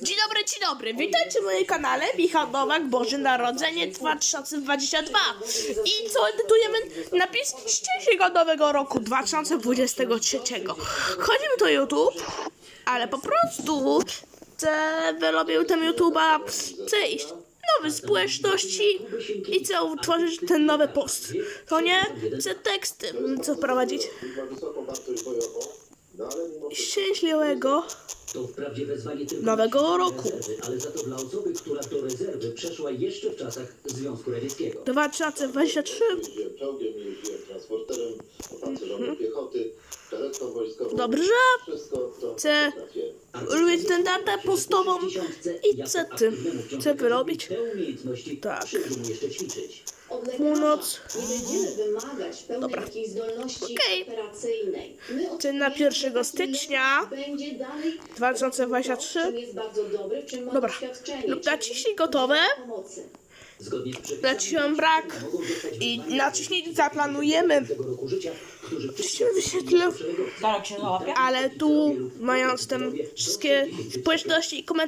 Dzień dobry, dzień dobry. Witajcie w moim kanale Michał Nowak, Boże Narodzenie 2022. I co edytujemy? Napis szczęśliwego nowego roku 2023. Chodzimy do YouTube, ale po prostu chcę wyrobił ten YouTube'a, chcę iść nowe społeczności i chcę utworzyć ten nowy post. To nie? Chcę teksty, co wprowadzić. no Szczęśliwego To wprawdzie wezwanie tylko Nowego roku. rezerwy, ale za to dla osoby, która do rezerwy przeszła jeszcze w czasach Związku Radzieckiego. 2023. jeździłem czołgiem, jeździłem transporterem opancerzonym piechoty, karetką wojskową. Dobrze. Wszystko to Chcę potrafię. Lubić tę datę postową i chcę ty. Chcę wyrobić. Tak. Północ. Dobra. Okej. My Czyli na oczekujemy, 1 że taki stycznia lekarz będzie dalej 2023. w czym jest bardzo dobry, w czym ma Dobra. Lub naciśnij gotowe. Zgodnie z przepisami brak mogą dostać i wezwanie naciśnij zaplanujemy. tego roku życia, którzy Się wyświetla, szeregu Darek się załapie. ale tu mając tam wszystkie społeczności i komentarze.